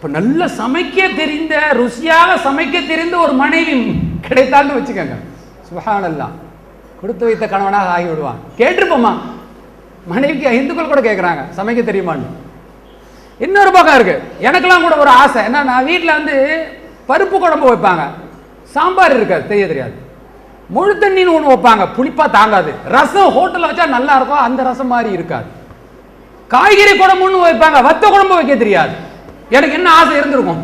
இப்போ நல்ல சமைக்க தெரிந்த ருசியாக சமைக்க தெரிந்த ஒரு மனைவி கிடைத்தான்னு வச்சுக்கோங்க. சுபஹானல்லாஹ் கொடுத்து வைத்த கணவனாக ஆகி விடுவான் கேட்டுருப்போம்மா மனைவிக்கு இந்துக்கள் கூட கேட்குறாங்க சமைக்க தெரியுமான்னு. இன்னொரு பக்கம் இருக்கு. எனக்கெல்லாம் கூட ஒரு ஆசை. என்ன நான் வீட்டில் வந்து பருப்பு குழம்பு வைப்பாங்க. சாம்பார் இருக்காது தெரிய தெரியாது. முழு தண்ணின்னு ஒன்று வைப்பாங்க. புளிப்பாக தாங்காது. ரசம் ஹோட்டலில் வச்சா நல்லா இருக்கும் அந்த ரசம் மாதிரி இருக்காது. காய்கறி குழம்புன்னு வைப்பாங்க. வத்த குழம்பு வைக்க தெரியாது. எனக்கு என்ன ஆசை இருந்திருக்கும்?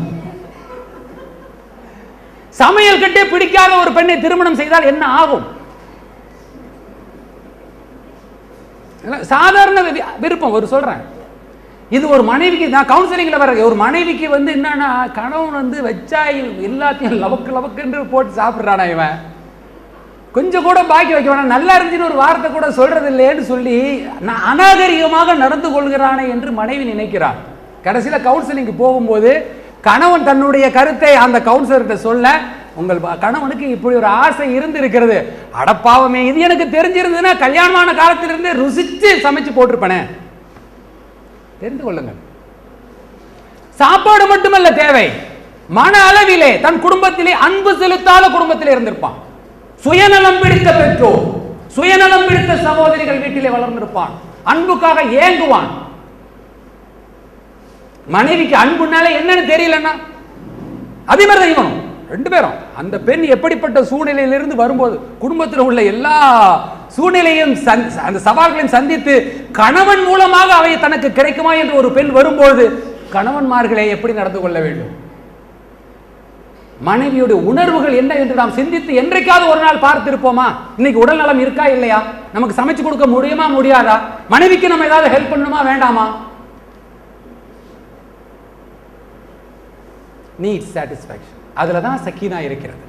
சமையல் கட்டே பிடிக்காத ஒரு பெண்ணை திருமணம் செய்தால் என்ன ஆகும்? சாதாரண வி- விருப்பம் ஒரு சொல்றேன். இது ஒரு மனைவிக்கு நான் கவுன்சிலிங்ல வர ஒரு மனைவிக்கு வந்து என்னன்னா கணவன் வந்து வச்சா எல்லாத்தையும் லவக்கு லவக்குன்னு போட்டு சாப்பிட்றானா இவன். கொஞ்சம் கூட பாக்கி வைக்க வேணாம். நல்லா இருந்துச்சுன்னு ஒரு வார்த்தை கூட சொல்றது இல்லையேன்னு சொல்லி நான் அநாகரிகமாக நடந்து கொள்கிறானே என்று மனைவி நினைக்கிறான் கடைசியில் கவுன்சிலிங்க்கு போகும்போது கணவன் தன்னுடைய கருத்தை அந்த கவுன்சிலர்கிட்ட சொல்ல உங்கள் கணவனுக்கு இப்படி ஒரு ஆசை இருந்து இருக்கிறது அடப்பாவமே இது எனக்கு தெரிஞ்சிருந்ததுன்னா கல்யாணமான காலத்திலிருந்தே ருசிச்சு சமைச்சு போட்டிருப்பேனே. தெரிந்து கொள்ளுங்கள். சாப்பாடு மட்டுமல்ல தேவை. மன அளவிலே தன் குடும்பத்திலே அன்பு செலுத்தாத குடும்பத்திலே இருந்திருப்பான். சுயநலம் பிடித்த பெற்றோர் சுயநலம் பிடித்த சகோதரிகள் வீட்டிலே வளர்ந்திருப்பான். அன்புக்காக ஏங்குவான். மனைவிக்கு அன்புனால என்னன்னு தெரியலன்னா அதே மாதிரி தான் இவனும் ரெண்டு பேரும். அந்த பெண் எப்படிப்பட்ட சூழ்நிலையிலிருந்து வரும்போது குடும்பத்தில் உள்ள எல்லா சூழ்நிலையும் சந்- அந்த சவால்களையும் சந்தித்து கணவன் மூலமாக அவை தனக்கு கிடைக்குமா என்று ஒரு பெண் வரும்போது கணவன்மார்களை எப்படி நடந்து கொள்ள வேண்டும்? மனைவியுடைய உணர்வுகள் என்ன என்று நாம் சிந்தித்து என்றைக்காவது ஒரு நாள் பார்த்திருப்போமா? இன்னைக்கு உடல் நலம் இருக்கா இல்லையா? நமக்கு சமைச்சு கொடுக்க முடியுமா முடியாதா? மனைவிக்கு நம்ம ஏதாவது ஹெல்ப் பண்ணணுமா வேண்டாமா? நீட் சாட்டிஸ்ஃபேக்ஷன் அதில் தான் சக்கீனா இருக்கிறது.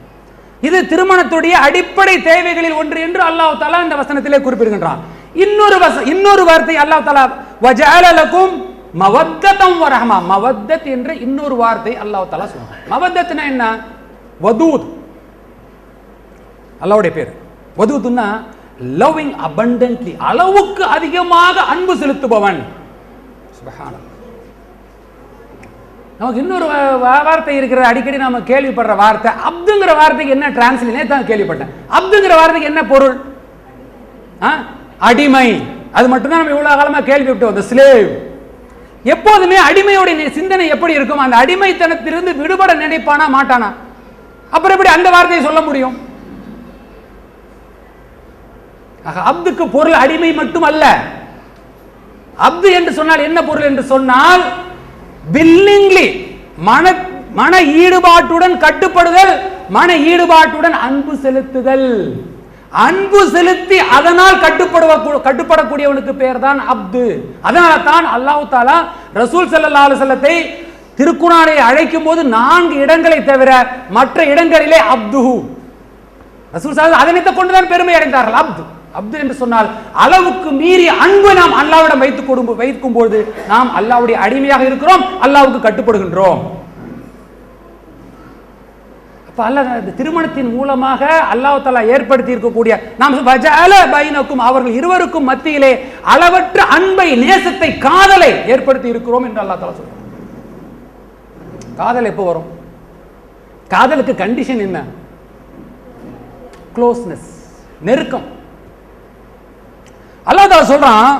இது திருமணத்துடைய அடிப்படை தேவைகளில் ஒன்று என்று அல்லாஹ் தாலா இந்த வசனத்திலே குறிப்பிடுகின்றான். இன்னொரு வச இன்னொரு வார்த்தை அல்லாஹ் தாலா வஜாலலக்கும் லகும் வரஹமா மவத்தத் என்ற இன்னொரு வார்த்தை அல்லாஹ் தாலா சொல்றான். மவத்தத்னா என்ன? வதூத். அல்லாவுடைய பேர். வதூத்னா லவ்விங் அபண்டன்ட்லி அளவுக்கு அதிகமாக அன்பு செலுத்துபவன். சுபஹானல்லாஹ். நமக்கு இன்னொரு வார்த்தை இருக்கிற அடிக்கடி நம்ம கேள்விப்படுற வார்த்தை அப்துங்கிற வார்த்தைக்கு என்ன டிரான்ஸ்லேட் தான் கேள்விப்பட்டேன். அப்துங்கிற வார்த்தைக்கு என்ன பொருள்? ஆ? அடிமை. அது மட்டும்தான் நம்ம இவ்வளோ காலமாக கேள்விப்பட்டோம் அந்த ஸ்லேவ் எப்போதுமே அடிமையுடைய சிந்தனை எப்படி இருக்கும் அந்த அடிமைத்தனத்திலிருந்து விடுபட நினைப்பானா மாட்டானா? அப்புறம் எப்படி அந்த வார்த்தையை சொல்ல முடியும்? அப்துக்கு பொருள் அடிமை மட்டும் அல்ல அப்து என்று சொன்னால் என்ன பொருள் என்று சொன்னால் வில்லிங்லி மன மன ஈடுபாட்டுடன் கட்டுப்படுதல் மன ஈடுபாட்டுடன் அன்பு செலுத்துதல். அன்பு செலுத்தி அதனால் கட்டுப்படுவ கட்டுப்படக்கூடியவனுக்கு பேர் தான் அப்து. அதனால தான் அல்லாஹு தாலா ரசூல் சல்லா செல்லத்தை வஸல்லத்தை திருக்குறானை அழைக்கும் போது நான்கு இடங்களை தவிர மற்ற இடங்களிலே அப்துஹு. ரசூல் சாஹிப் அதனைத்த கொண்டுதான் பெருமை அடைந்தார்கள் அப்து. அப்து என்று சொன்னால் அளவுக்கு மீறி அன்பு நாம் அல்லாவிடம் வைத்துக் கொடு வைக்கும் பொழுது நாம் அல்லாவுடைய அடிமையாக இருக்கிறோம் அல்லாவுக்கு கட்டுப்படுகின்றோம். அப்ப அல்ல இந்த திருமணத்தின் மூலமாக அல்லாஹ் தலா ஏற்படுத்தி இருக்கக்கூடிய நாம் பைனக்கும் அவர்கள் இருவருக்கும் மத்தியிலே அளவற்ற அன்பை நேசத்தை காதலை ஏற்படுத்தி இருக்கிறோம் என்று அல்லாஹ் தலா சொல்றான். காதல் எப்போ வரும்? காதலுக்கு கண்டிஷன் என்ன? க்ளோஸ்னஸ் நெருக்கம். அல்லாஹ் தஆலா சொல்கிறான்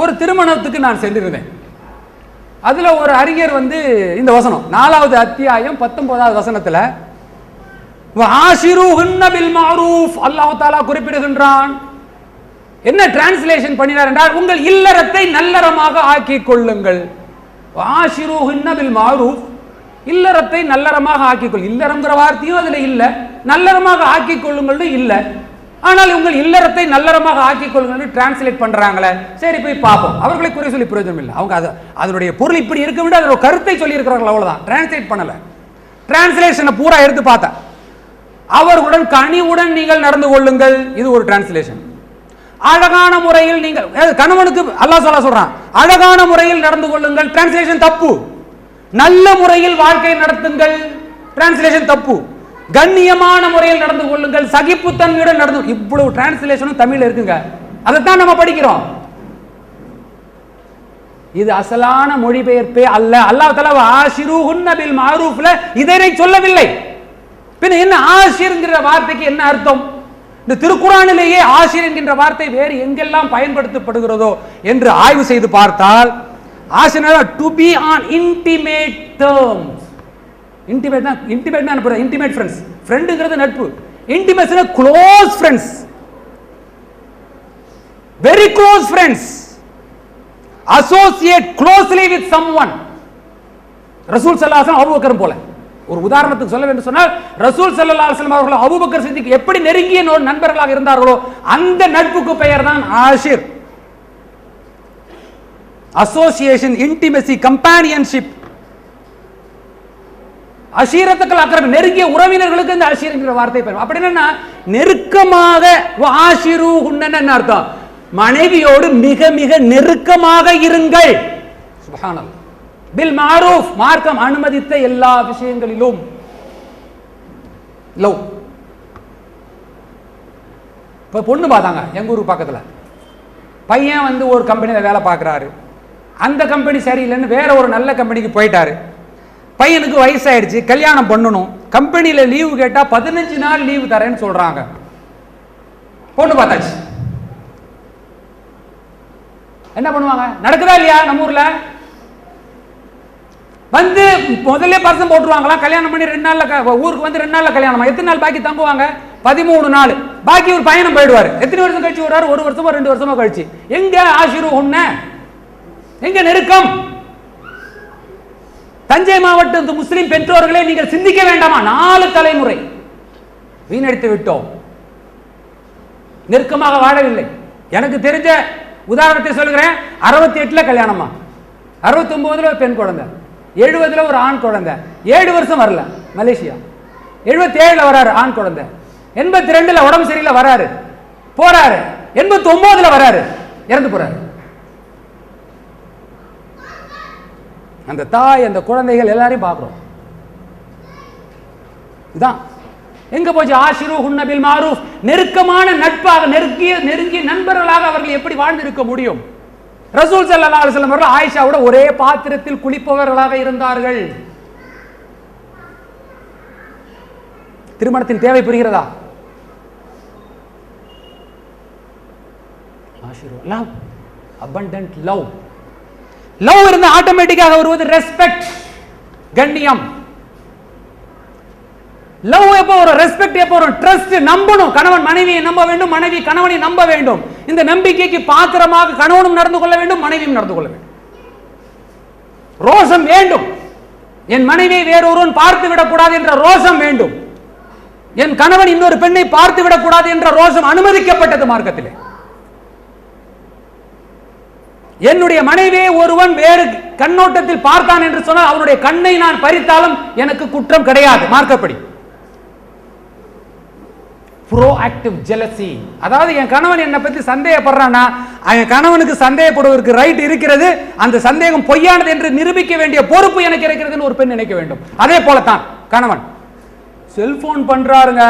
ஒரு திருமணத்துக்கு நான் சென்றிருந்தேன். அதில் ஒரு அறிஞர் வந்து இந்த வசனம் நாலாவது அத்தியாயம் பத்தொன்பதாவது வசனத்தில் வஆஷிருஹுன்ன பில் அல்லாஹ் குறிப்பிடுகின்றான். என்ன டிரான்ஸ்லேஷன் பண்ணினார் என்றால் உங்கள் இல்லறத்தை நல்லறமாக ஆக்கிக் கொள்ளுங்கள். வஆஷிருஹுன்ன இல்லறத்தை நல்லறமாக ஆக்கிக் கொள் வார்த்தையும் அதில் இல்லை நல்லறமாக ஆக்கிக் கொள்ளுங்கள்னு இல்லை. ஆனால் உங்கள் இல்லறத்தை நல்லறமாக ஆக்கிக் கொள்ளுங்கள் டிரான்ஸ்லேட் பண்றாங்களே. சரி போய் பார்ப்போம். அவர்களை குறை சொல்லி பிரயோஜனம் இல்லை அவங்க அது அதனுடைய பொருள் இப்படி இருக்க வேண்டும். அதோட கருத்தை சொல்லி இருக்கிறார்கள் அவ்வளவுதான். டிரான்ஸ்லேட் பண்ணல. டிரான்ஸ்லேஷனை பூரா எடுத்து பார்த்தேன் அவர்களுடன் கனிவுடன் நீங்கள் நடந்து கொள்ளுங்கள். இது ஒரு டிரான்ஸ்லேஷன் அழகான முறையில் நீங்கள் கணவனுக்கு அல்லாஹ் சொல்ல சொல்றான். அழகான முறையில் நடந்து கொள்ளுங்கள். டிரான்ஸ்லேஷன் தப்பு. நல்ல முறையில் வாழ்க்கை நடத்துங்கள். டிரான்ஸ்லேஷன் தப்பு. கண்ணியமான முறையில் நடந்து கொள்ளுங்கள். சகிப்புத்தன்மையுடன் நடந்து இவ்வளவு டிரான்ஸ்லேஷனும் தமிழ்ல இருக்குங்க. அதைத்தான் நம்ம படிக்கிறோம். இது அசலான மொழிபெயர்ப்பே அல்ல. அல்லாஹ் தஆலா ஆஷிருஹுன்ன பில் மாரூஃப்ல இதனை சொல்லவில்லை. பின்ன என்ன ஆஷிர்ங்கிற வார்த்தைக்கு என்ன அர்த்தம்? இந்த திருக்குறானிலேயே ஆசிர் என்கின்ற வார்த்தை வேறு எங்கெல்லாம் பயன்படுத்தப்படுகிறதோ என்று ஆய்வு செய்து பார்த்தால் ஆசிரியர் to be on intimate terms intimate தான் இன்டிமேட் தான் இன்டிமேட் ஃப்ரெண்ட்ஸ் ஃப்ரெண்டுங்கிறது நட்பு. Intimates close friends very close friends associate closely with some one ரசூல் சல்லாஹம் அபுபக்கர் போல. ஒரு உதாரணத்துக்கு சொல்ல வேண்டும் சொன்னால் ரசூல் சல்லா அலுவலம் அவர்கள் அபுபக்கர் சித்திக்கு எப்படி நெருங்கிய நண்பர்களாக இருந்தார்களோ அந்த நட்புக்கு பெயர் தான் ஆஷிர். அசோசியேஷன் இன்டிமெசி கம்பானியன்ஷிப் அசீரத்துக்கள் அக்கறை நெருங்கிய உறவினர்களுக்கு இந்த அசீரங்கிற வார்த்தை பெறும் அப்படி என்னன்னா நெருக்கமாக ஆஷிரு என்ன அர்த்தம்? மனைவியோடு மிக மிக நெருக்கமாக இருங்கள். சுப்ஹானல்லாஹ். பில் மாரூஃப் மார்க்கம் அனுமதித்த எல்லா விஷயங்களிலும். லவ். இப்போ பொண்ணு பார்த்தாங்க எங்க ஊருக்கு பக்கத்துல. பையன் வந்து ஒரு கம்பெனியில் வேலை பார்க்குறாரு. அந்த கம்பெனி சரியில்லைன்னு வேற ஒரு நல்ல கம்பெனிக்கு போயிட்டாரு. பையனுக்கு வயசாயிடுச்சு கல்யாணம் பண்ணணும். கம்பெனியில் லீவு கேட்டால் பதினஞ்சு நாள் லீவு தரேன்னு சொல்கிறாங்க பொண்ணு பார்த்தாச்சு. என்ன பண்ணுவாங்க? நடக்குதா இல்லையா நம்ம ஊரில்? வந்து முதல்ல பர்சன் போட்டுருவாங்களா கல்யாணம் பண்ணி ரெண்டு நாளில் ஊருக்கு வந்து ரெண்டு நாளில் கல்யாணம் எத்தனை நாள் பாக்கி தங்குவாங்க? பதிமூணு நாள். பாக்கி ஒரு பயணம் போயிடுவார். எத்தனை வருஷம் கழிச்சு வருவார் ஒரு வருஷமோ ரெண்டு வருஷமோ கழிச்சு. எங்க ஆசிரு உன்ன? எங்க நெருக்கம்? தஞ்சை மாவட்டத்து முஸ்லிம் பெற்றோர்களே நீங்கள் சிந்திக்க வேண்டாமா? நாலு தலைமுறை. வீணடித்து விட்டோம். நெருக்கமாக வாழவில்லை. எனக்கு தெரிஞ்ச உதாரணத்தை சொல்கிறேன். அறுபத்தி எட்டுல கல்யாணமா? அறுபத்தி ஒன்பதுல ஒரு பெண் குழந்தை. எழுபதுல ஒரு ஆண் குழந்தை. ஏழு வருஷம் வரல மலேசியா. எழுபத்தி ஏழுல வராரு ஆண் குழந்தை. எண்பத்தி ரெண்டுல உடம்பு சரியில்லை வராரு. போறாரு. எண்பத்தி ஒன்பதுல வராரு. இறந்து போறாரு. அந்த தாய் அந்த குழந்தைகள் எல்லாரையும் பார்க்குறோம். இதான். எங்க போச்சு? ஆஷிரு ஹுன்னபில் மாரூஃப். நெருக்கமான நட்பாக நெருங்கிய நெருங்கிய நண்பர்களாக அவர்கள் எப்படி வாழ்ந்திருக்க முடியும்? ரசூல் சல்லா அலுவலம் அவர்கள் ஆயிஷாவோட ஒரே பாத்திரத்தில் குளிப்பவர்களாக இருந்தார்கள். திருமணத்தின் தேவை புரிகிறதா? ஆஷிரு லவ். அபண்டன்ட் லவ் லவ் இருந்தா ஆட்டோமேட்டிக்காக வருவது ரெஸ்பெக்ட் கண்ணியம். லவ் எப்போ வரும்? ரெஸ்பெக்ட் எப்போ வரும்? ட்ரஸ்ட் நம்பணும். கணவன் மனைவியை நம்ப வேண்டும் மனைவி கணவனை நம்ப வேண்டும். இந்த நம்பிக்கைக்கு பாத்திரமாக கணவனும் நடந்து கொள்ள வேண்டும் மனைவியும் நடந்து கொள்ள வேண்டும். ரோஷம் வேண்டும். என் மனைவியை வேறொருவன் பார்த்து விடக்கூடாது என்ற ரோஷம் வேண்டும். என் கணவன் இன்னொரு பெண்ணை பார்த்து விடக்கூடாது என்ற ரோஷம் அனுமதிக்கப்பட்டது மார்க்கத்திலே. என்னுடைய மனைவியை ஒருவன் வேறு கண்ணோட்டத்தில் பார்த்தான் என்று சொன்னால் அவனுடைய கண்ணை நான் பறித்தாலும் எனக்கு குற்றம் கிடையாது. மார்க்கப்படி. ப்ரோஆக்டிவ் ஜெலசி அதாவது என் கணவன் என்னை பத்தி சந்தேகப்படுறான்னா என் கணவனுக்கு சந்தேகப்படுவதற்கு ரைட் இருக்கிறது அந்த சந்தேகம் பொய்யானது என்று நிரூபிக்க வேண்டிய பொறுப்பு எனக்கு இருக்கிறதுன்னு ஒரு பெண் நினைக்க வேண்டும். அதே போலத்தான் கணவன். செல்போன் பண்றாருங்க.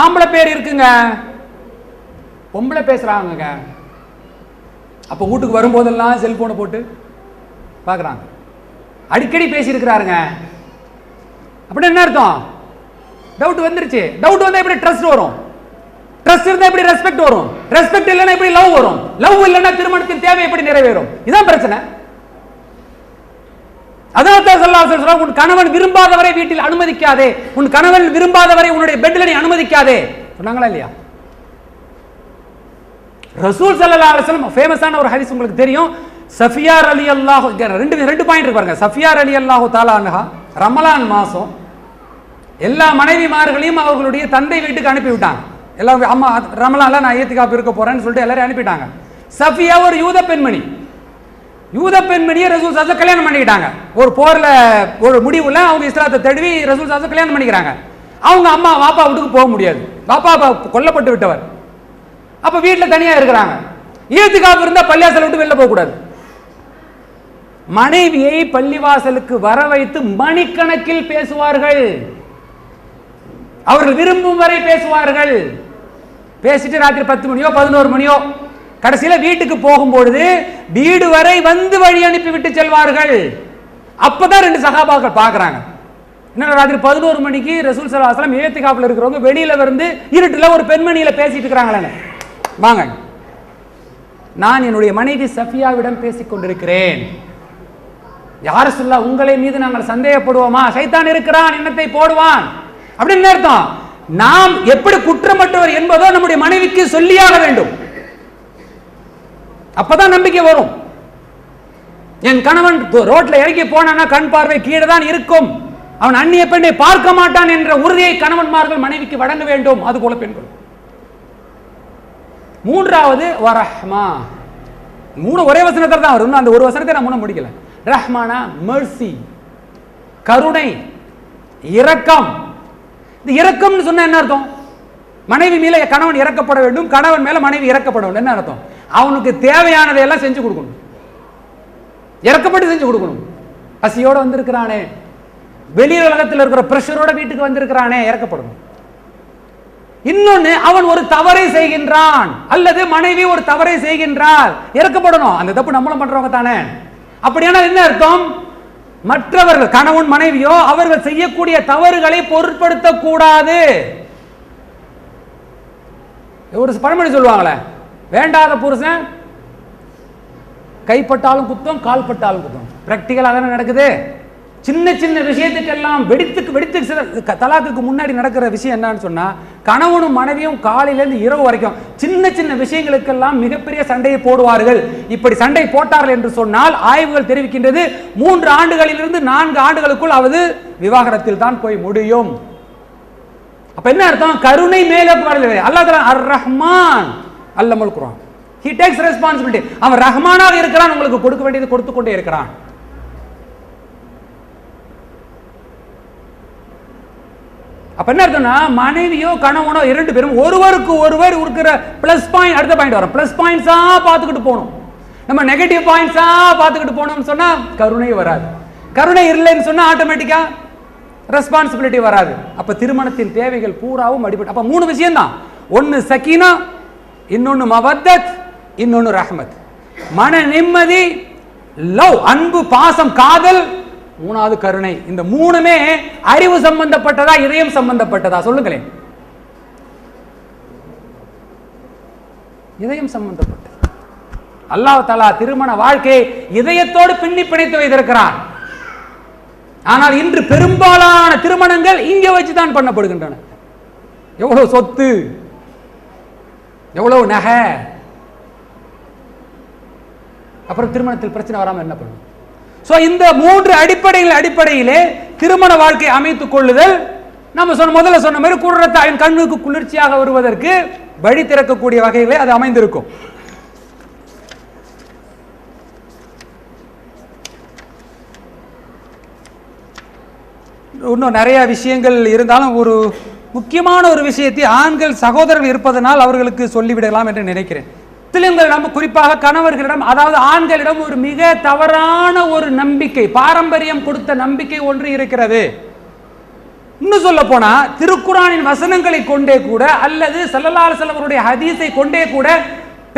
ஆம்பளை பேர் இருக்குங்க. பொம்பளை பேசுறாங்க அப்போ வீட்டுக்கு வரும்போதெல்லாம் செல்போனை போட்டு பார்க்குறாங்க அடிக்கடி பேசியிருக்கிறாருங்க. அப்படின்னா என்ன அர்த்தம்? டவுட் வந்துருச்சு. டவுட் வந்தால் எப்படி ட்ரஸ்ட் வரும்? ட்ரஸ்ட் இருந்தால் எப்படி ரெஸ்பெக்ட் வரும்? ரெஸ்பெக்ட் இல்லைன்னா எப்படி லவ் வரும்? லவ் இல்லைன்னா திருமணத்தின் தேவை எப்படி நிறைவேறும்? இதான் பிரச்சனை. அதான் தான் உன் கணவன் விரும்பாதவரை வீட்டில் அனுமதிக்காதே. உன் கணவன் விரும்பாதவரை உன்னுடைய பெட்ல நீ அனுமதிக்காதே. சொன்னாங்களா இல்லையா? ரசூல் சல்லா அலிஸ்லம் ஃபேமஸான ஒரு ஹரிஸ் உங்களுக்கு தெரியும். சஃபியார் அலி அல்லாஹ் ரெண்டு ரெண்டு பாயிண்ட் இருக்கு பாருங்க. சஃபியார் அலி அல்லாஹு தாலா ரமலான் மாசம் எல்லா மனைவிமார்களையும் அவர்களுடைய தந்தை வீட்டுக்கு அனுப்பிவிட்டாங்க. எல்லாம் அம்மா ரமலான்ல நான் ஏத்துக்காப்பு இருக்க போறேன்னு சொல்லிட்டு எல்லாரும் அனுப்பிட்டாங்க. சஃபியா ஒரு யூத பெண்மணி. யூத பெண்மணியை ரசூல் சாஸ்திரம் கல்யாணம் பண்ணிக்கிட்டாங்க. ஒரு போர்ல ஒரு முடிவுல அவங்க இஸ்லாத்தை தழுவி ரசூல் சாஸ்திரம் கல்யாணம் பண்ணிக்கிறாங்க. அவங்க அம்மா வாப்பா வீட்டுக்கு போக முடியாது. வாப்பா கொல்லப்பட்டு விட்டவர். அப்ப வீட்டுல தனியா இருக்கிறாங்க. ஈத்துக்காப்பு இருந்தா பள்ளியாசல் விட்டு வெளில போக கூடாது. மனைவியை பள்ளிவாசலுக்கு வர வைத்து மணிக்கணக்கில் பேசுவார்கள். அவர்கள் விரும்பும் வரை பேசுவார்கள். பேசிட்டு ராத்திரி பத்து மணியோ பதினோரு மணியோ கடைசியில வீட்டுக்கு போகும்பொழுது வீடு வரை வந்து வழி அனுப்பி விட்டு செல்வார்கள். அப்பதான் ரெண்டு சகாபாக்கள் பாக்குறாங்க. என்ன ராத்திரி பதினோரு மணிக்கு ரசூல் சலாஹலம் ஏத்திகாப்புல இருக்கிறவங்க வெளியில வந்து இருட்டுல ஒரு பெண்மணியில பேசிட்டு இருக்கிறாங்களே வாங்க. நான் என்னுடைய மனைவி சஃபியாவிடம் பேசிக் கொண்டிருக்கிறேன். யார சொல்ல உங்களை மீது நாங்கள் சந்தேகப்படுவோமா? சைத்தான் இருக்கிறான் எண்ணத்தை போடுவான். அப்படின்னு அர்த்தம். நாம் எப்படி குற்றமற்றவர் என்பதோ நம்முடைய மனைவிக்கு சொல்லியாக வேண்டும். அப்பதான் நம்பிக்கை வரும். என் கணவன் ரோட்ல இறங்கி போனானா கண் பார்வை கீழே தான் இருக்கும். அவன் அந்நிய பெண்ணை பார்க்க மாட்டான் என்ற உறுதியை கணவன்மார்கள் மனைவிக்கு வழங்க வேண்டும். அது போல பெண்கள். மூன்றாவது வரஹ்மா மூணு ஒரே வசனத்தில் தான் வரும். அந்த ஒரு வசனத்தை நான் மூணு முடிக்கல. ரஹ்மானா மெர்சி கருணை இரக்கம். இந்த இரக்கம்னு சொன்னா என்ன அர்த்தம்? மனைவி மேல கணவன் இறக்கப்பட வேண்டும். கணவன் மேல மனைவி இறக்கப்பட வேண்டும். என்ன அர்த்தம்? அவனுக்கு தேவையானதை எல்லாம் செஞ்சு கொடுக்கணும். இறக்கப்பட்டு செஞ்சு கொடுக்கணும். பசியோட வந்திருக்கிறானே. வெளி உலகத்தில் இருக்கிற பிரஷரோட வீட்டுக்கு வந்திருக்கிறானே. இறக்கப்படணும். இன்னொன்னு அவன் ஒரு தவறை செய்கின்றான். அல்லது மனைவி ஒரு தவறை செய்கின்றார் இறக்கப்படணும். அந்த தப்பு நம்மளும் பண்றவங்க தானே. அப்படியான என்ன அர்த்தம்? மற்றவர்கள் கணவன் மனைவியோ அவர்கள் செய்யக்கூடிய தவறுகளை பொருட்படுத்த கூடாது ஒரு பழமொழி சொல்லுவாங்களே வேண்டாத புருஷன் கைப்பட்டாலும் குத்தம் கால்பட்டாலும் குத்தம். பிராக்டிக்கலாக தானே நடக்குது. சின்ன சின்ன விஷயத்துக்கெல்லாம் வெடித்துக்கு வெடித்து சில- தலாக்குக்கு முன்னாடி நடக்கிற விஷயம் என்னன்னு சொன்னால் கணவனும் மனைவியும் காலையிலேருந்து இரவு வரைக்கும் சின்ன சின்ன விஷயங்களுக்கெல்லாம் மிகப்பெரிய சண்டையை போடுவார்கள். இப்படி சண்டை போட்டார்கள் என்று சொன்னால் ஆய்வுகள் தெரிவிக்கின்றது மூன்று ஆண்டுகளிலிருந்து நான்கு ஆண்டுகளுக்குள் அவது விவாகரத்தில் தான் போய் முடியும். அப்ப என்ன அர்த்தம்? கருணை மேலே பாடல அல்லாஹ் அர் ரஹ்மான் அல்லமல் குரான் ஹி டேக்ஸ் ரெஸ்பான்சிபிலிட்டி அவன் ரஹ்மானாக இருக்கிறான் உங்களுக்கு கொடுக்க வேண்டியது கொடுத்து கொண்டே இருக்கிறான். அப்போ என்ன அர்த்தம்னா மனைவியோ கணவனோ இரண்டு பேரும் ஒருவருக்கு ஒருவர் இருக்கிற ப்ளஸ் பாயிண்ட் அடுத்த பாயிண்ட் வரும். ப்ளஸ் பாயிண்ட்ஸா பார்த்துக்கிட்டு போகணும். நம்ம நெகட்டிவ் பாயிண்ட்ஸா பார்த்துக்கிட்டு போனோம்னு சொன்னா கருணை வராது. கருணை இல்லைன்னு சொன்னா ஆட்டோமேட்டிக்கா ரெஸ்பான்சிபிலிட்டி வராது. அப்ப திருமணத்தின் தேவைகள் பூராவும் அடிபட்டு அப்ப மூணு விஷயம் தான் ஒன்னு சக்கீனா இன்னொன்னு மவத்தத் இன்னொன்னு ரஹமத். மன நிம்மதி லவ் அன்பு பாசம் காதல் மூணாவது கருணை. இந்த மூணுமே அறிவு சம்பந்தப்பட்டதா இதயம் சம்பந்தப்பட்டதா? சொல்லுங்களேன். இதயம் சம்பந்தப்பட்டது. அல்லாஹ் தலா திருமண வாழ்க்கையை இதயத்தோடு பின்னி பிணைத்து வைத்திருக்கிறான். ஆனால் இன்று பெரும்பாலான திருமணங்கள் இங்கே வச்சு தான் பண்ணப்படுகின்றன. எவ்வளவு சொத்து எவ்வளவு நகை அப்புறம் திருமணத்தில் பிரச்சனை வராம என்ன பண்ணும்? சோ இந்த மூன்று அடிப்படையில் அடிப்படையிலே திருமண வாழ்க்கை அமைத்துக் கொள்ளுதல் நம்ம சொன்ன முதல்ல சொன்ன மாதிரி குடுறத்தாயின் கண்ணுக்கு குளிர்ச்சியாக வருவதற்கு வழி திறக்கக்கூடிய வகையிலே அது அமைந்திருக்கும். இன்னும் நிறைய விஷயங்கள் இருந்தாலும் ஒரு முக்கியமான ஒரு விஷயத்தை ஆண்கள் சகோதரர்கள் இருப்பதனால் அவர்களுக்கு சொல்லிவிடலாம் என்று நினைக்கிறேன். முஸ்லிம்களிடம் குறிப்பாக கணவர்களிடம் அதாவது ஆண்களிடம் ஒரு மிக தவறான ஒரு நம்பிக்கை பாரம்பரியம் கொடுத்த நம்பிக்கை ஒன்று இருக்கிறது. இன்னும் சொல்ல போனா திருக்குறானின் வசனங்களை கொண்டே கூட அல்லது செல்லலால் செல்லவருடைய ஹதீஸை கொண்டே கூட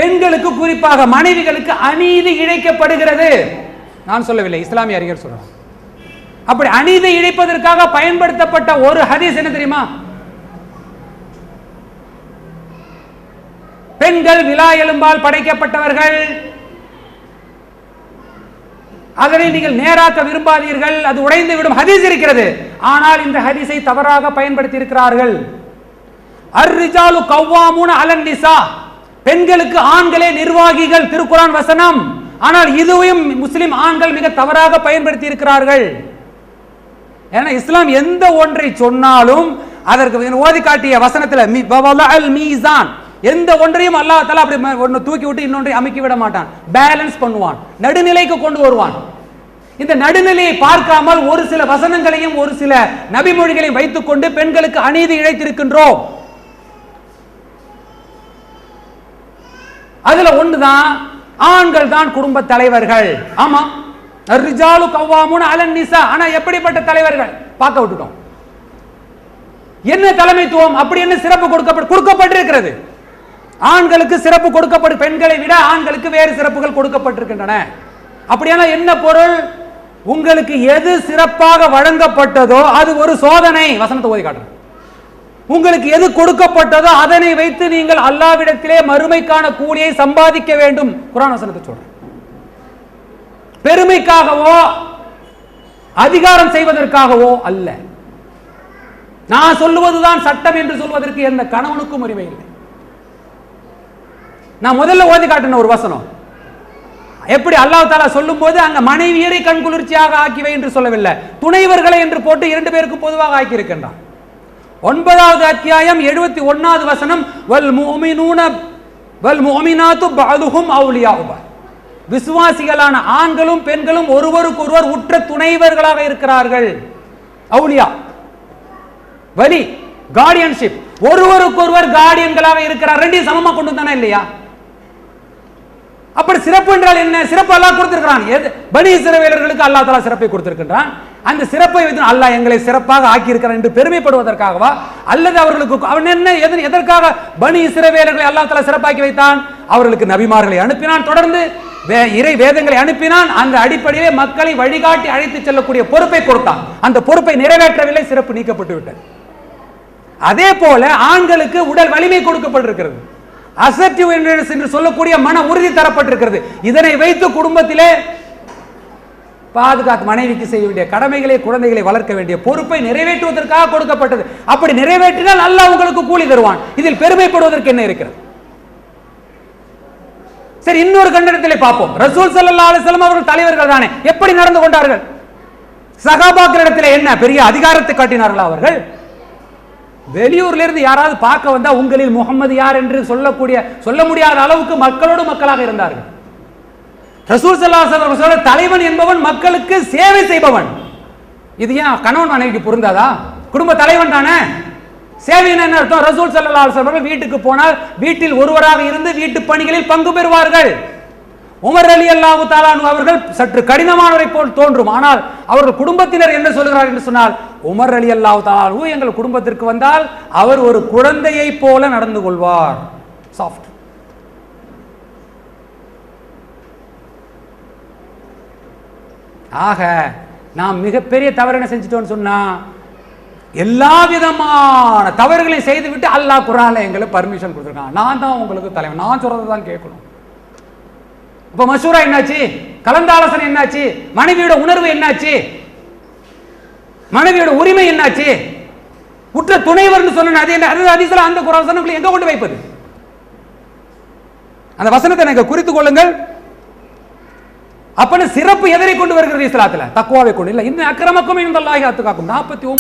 பெண்களுக்கு குறிப்பாக மனைவிகளுக்கு அநீதி இழைக்கப்படுகிறது. நான் சொல்லவில்லை இஸ்லாமிய அறிஞர் சொல்றேன் அப்படி அநீதி இழைப்பதற்காக பயன்படுத்தப்பட்ட ஒரு ஹதீஸ் என்ன தெரியுமா? பெண்கள் விழா எலும்பால் படைக்கப்பட்டவர்கள். அதனை நீங்கள் நேராக்க விரும்பாதீர்கள். அது உடைந்து விடும் ஹதீஸ் இருக்கிறது. ஆனால் இந்த ஹதீஸை தவறாக பயன்படுத்தி இருக்கிறார்கள் அர்ரிஜாலு கவ்வாமுன அலன் நிசா. பெண்களுக்கு ஆண்களே நிர்வாகிகள். திருக்குறான் வசனம். ஆனால் இதுவையும் முஸ்லிம் ஆண்கள் மிக தவறாக பயன்படுத்தி இருக்கிறார்கள் ஏன்னா இஸ்லாம் எந்த ஒன்றை சொன்னாலும் அதற்கு ஓதி காட்டிய வசனத்தில் மீசான். எந்த ஒன்றையும் அல்லாஹ் அப்படி ஒன்று தூக்கி விட்டு இன்னொன்றை அமைக்கி விட மாட்டான். பேலன்ஸ் பண்ணுவான். நடுநிலைக்கு கொண்டு வருவான். இந்த நடுநிலையை பார்க்காமல் ஒரு சில வசனங்களையும் ஒரு சில நபிமொழிகளையும் வைத்துக்கொண்டு பெண்களுக்கு அநீதி இழைத்திருக்கின்றோம். அதுல ஒண்ணுதான் ஆண்கள் தான் குடும்ப தலைவர்கள். ஆமா. ரிஜாலு கவ்வாமுன் அலன் நிசா. ஆனா எப்படிப்பட்ட தலைவர்கள்? பார்க்க விட்டுட்டோம். என்ன தலைமைத்துவம்? அப்படி என்ன சிறப்பு கொடுக்கப்பட்டு கொடுக்கப்பட்டிருக்கிறது? ஆண்களுக்கு சிறப்பு கொடுக்கப்படும் பெண்களை விட ஆண்களுக்கு வேறு சிறப்புகள் கொடுக்கப்பட்டிருக்கின்றன. அப்படியான என்ன பொருள்? உங்களுக்கு எது சிறப்பாக வழங்கப்பட்டதோ அது ஒரு சோதனை. வசனத்தை ஓதி காட்டுறேன். உங்களுக்கு எது கொடுக்கப்பட்டதோ அதனை வைத்து நீங்கள் அல்லாவிடத்திலே மறுமைக்கான கூலியை சம்பாதிக்க வேண்டும். குரான் வசனத்தை சொல்றேன். பெருமைக்காகவோ அதிகாரம் செய்வதற்காகவோ அல்ல. நான் சொல்லுவதுதான் சட்டம் என்று சொல்வதற்கு எந்த கணவனுக்கும் உரிமை இல்லை. நான் முதல்ல ஓதி காட்டின ஒரு வசனம். எப்படி அல்லாஹ் தாலா சொல்லும் போது அங்க மனைவியரை கண் குளிர்ச்சியாக ஆக்கிவை என்று சொல்லவில்லை. துணைவர்களை என்று போட்டு இரண்டு பேருக்கு பொதுவாக ஆக்கி இருக்கின்றான் ஒன்பதாவது அத்தியாயம் எழுபத்தி ஒன்னாவது வசனம் வல் முஃமினூன வல் முஃமினாத்து பஅதுஹும் அவுலியாஉ விசுவாசிகளான ஆண்களும் பெண்களும் ஒருவருக்கொருவர் உற்ற துணைவர்களாக இருக்கிறார்கள். அவுலியா. வலி கார்டியன்ஷிப் ஒருவருக்கொருவர் கார்டியன்களாக இருக்கிறார். ரெண்டையும் சமமா கொண்டு வந்தானா இல்லையா? அப்படி சிறப்பு என்றால் என்ன? சிறப்பு அல்லாஹ் கொடுத்திருக்கிறான். எது? பனி சிறவேலர்களுக்கு அல்லா தலா சிறப்பை கொடுத்திருக்கின்றான். அந்த சிறப்பை வைத்து அல்லாஹ் எங்களை சிறப்பாக ஆக்கியிருக்கிறான் என்று பெருமைப்படுவதற்காகவா? அல்லது அவர்களுக்கு அவன் என்ன எதன் எதற்காக பனி சிறவேலர்களை அல்லாஹ் தலா சிறப்பாக்கி வைத்தான்? அவர்களுக்கு நபிமார்களை அனுப்பினான். தொடர்ந்து வே- இறை வேதங்களை அனுப்பினான். அந்த அடிப்படையிலே மக்களை வழிகாட்டி அழைத்து செல்லக்கூடிய பொறுப்பை கொடுத்தான். அந்த பொறுப்பை நிறைவேற்றவில்லை. சிறப்பு நீக்கப்பட்டு விட்டது அதே போல ஆண்களுக்கு உடல் வலிமை கொடுக்கப்பட்டிருக்கிறது. அசர்டிவ் என்று சொல்லக்கூடிய மன உறுதி தரப்பட்டிருக்கிறது. இதனை வைத்து குடும்பத்திலே பாதுகாத்து மனைவிக்கு செய்ய வேண்டிய கடமைகளை குழந்தைகளை வளர்க்க வேண்டிய பொறுப்பை நிறைவேற்றுவதற்காக கொடுக்கப்பட்டது. அப்படி நிறைவேற்றினால் அல்லாஹ் உங்களுக்கு கூலி தருவான். இதில் பெருமைப்படுவதற்கு என்ன இருக்கிறது? சரி இன்னொரு கண்டனத்திலே பார்ப்போம். ரசூல் சல்லா அலைஹி அவர்கள் தலைவர்கள் தானே. எப்படி நடந்து கொண்டார்கள்? சகாபாக்களிடத்திலே என்ன பெரிய அதிகாரத்தை காட்டினார்களா அவர்கள்? வெளியூர்ல இருந்து யாராவது பார்க்க வந்தா உங்களில் முகம்மது யார் என்று சொல்லக்கூடிய சொல்ல முடியாத அளவுக்கு மக்களோடு மக்களாக இருந்தார்கள். ரசூல் ஸல்லல்லாஹு தலைவன் என்பவன் மக்களுக்கு சேவை செய்பவன். இது ஏன் கணவன் மனைவிக்கு பொருந்தாதா? குடும்ப தலைவன் தானே? சேவையின் என்ன அர்த்தம்? ரசூல் ஸல்லல்லாஹு அவர்கள் வீட்டுக்கு போனால் வீட்டில் ஒருவராக இருந்து வீட்டு பணிகளில் பங்கு பெறுவார்கள். உமர் அலி அல்லாஹு தாலானு அவர்கள் சற்று கடினமானவரை போல் தோன்றும். ஆனால் அவர்கள் குடும்பத்தினர் என்ன சொல்கிறார்கள் என்று சொன்னால் உமர் அலி அல்லாஹ் தாலானு எங்கள் குடும்பத்திற்கு வந்தால் அவர் ஒரு குழந்தையை போல நடந்து கொள்வார். சாஃப்ட் ஆக நாம் மிகப்பெரிய தவறு என்ன செஞ்சிட்டோம்னு சொன்னா எல்லா விதமான தவறுகளையும் செய்துவிட்டு அல்லாஹ் குரான்ல எங்களுக்கு பர்மிஷன் கொடுத்துருக்கான். நான் தான் உங்களுக்கு தலைவன். நான் சொல்றதை தான் கேட்கணும். இப்ப மசூரா என்னாச்சு? கலந்தாலோசனை என்னாச்சு? மனைவியோட உணர்வு என்னாச்சு? மனைவியோட உரிமை என்னாச்சு? உற்ற துணைவர்னு சொன்ன அது என்ன அது அதிசல அந்த குரல் வசனங்களை எங்க கொண்டு வைப்பது? அந்த வசனத்தை எனக்கு குறித்துக் கொள்ளுங்கள். அப்பன்னு சிறப்பு எதிரை கொண்டு வருகிறது இஸ்லாத்துல? தக்குவாவை கொண்டு. இல்ல இன்னும் அக்கிரமக்கும் இந்த அல்லாஹி அத்துக்காக்கும். நாற்பத்தி